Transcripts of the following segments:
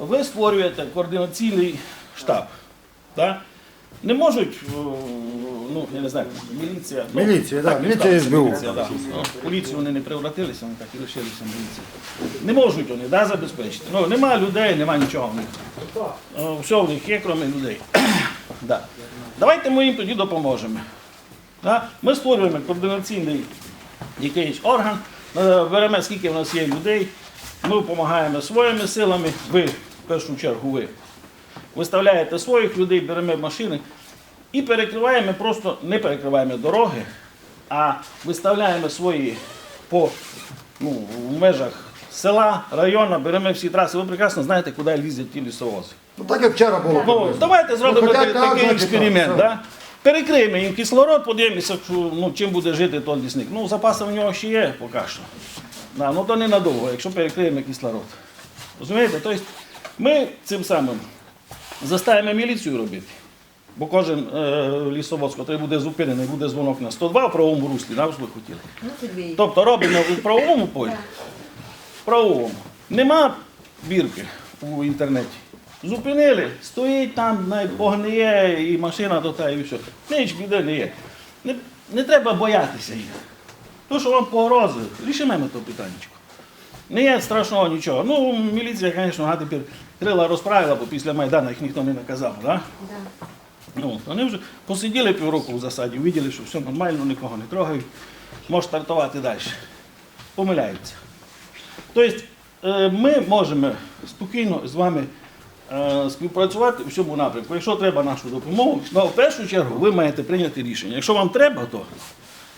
ви створюєте координаційний штаб. Так? Не можуть, ну, я не знаю, міліція. ну, Міліція, так, міліція СБУ. міліція, да. Ну, Поліцію вони не превратилися, вони так і лишилися міліції. Не можуть вони да, забезпечити. Ну, нема людей, нема нічого в них. О, Все в них є, крім людей. да. Давайте ми їм тоді допоможемо. Да? Ми створюємо координаційний якийсь орган, е, беремо, скільки в нас є людей, ми допомагаємо своїми силами, ви, в першу чергу, ви виставляєте своїх людей, беремо машини і перекриваємо, просто не перекриваємо дороги, а виставляємо свої по ну, в межах села, району, беремо всі траси. Ви прекрасно знаєте, куди лізуть ті лісовози. Ну так як вчора було. Ну, давайте зробимо Ну, такий, так, експеримент. так, Да? Перекриємо їм кислород, подивимося, ну, чим буде жити той лісник. Ну, запаси в нього ще є поки що. Да, ну то ненадовго, якщо перекриємо кислород. Розумієте? Тобто ми цим самим заставимо міліцію робити. Бо кожен е, лісовоз, який буде зупинений, буде дзвонок на 102 в правовому руслі, да, ви хотіли. Ну. Тобто робимо у правовому полі, в правовому. Нема бірки у інтернеті. Зупинили, стоїть там, погниє, і машина до та і все. Ніч біди не є. Не, не треба боятися їх. То, що вам погрози, рішимо то питаннячко. Не є страшного нічого. Ну, міліція, звісно, а тепер крила розправила, бо після Майдану їх ніхто не наказав. Да? Да. Ну, вони вже посиділи півроку в засаді, виділи, що все нормально, нікого не трогають, може стартувати далі. Помиляються. Тобто е, ми можемо спокійно з вами співпрацювати у всьому напрямку. Якщо треба нашу допомогу, то в першу чергу ви маєте прийняти рішення. Якщо вам треба, то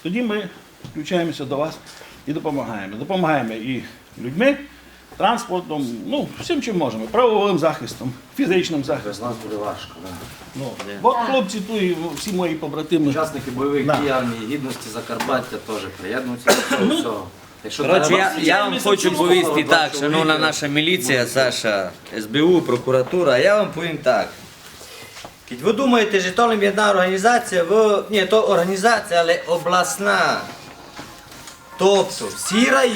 тоді ми включаємося до вас і допомагаємо. Допомагаємо і людьми, транспортом, ну, всім чим можемо, правовим захистом, фізичним захистом. Без нас буде важко. Да. Ну, от хлопці тут і всі мої побратими. Учасники бойових Да. дій армії гідності Закарпаття теж приєднуються до цього всього. Якщо Коротше, треба, я, я вам хочу повісти так, шановна наша міліція, Саша, СБУ, прокуратура, я вам повім так. Кіть ви думаєте, Житомир є одна організація, ви, ні, то організація, але обласна. Тобто всі райони.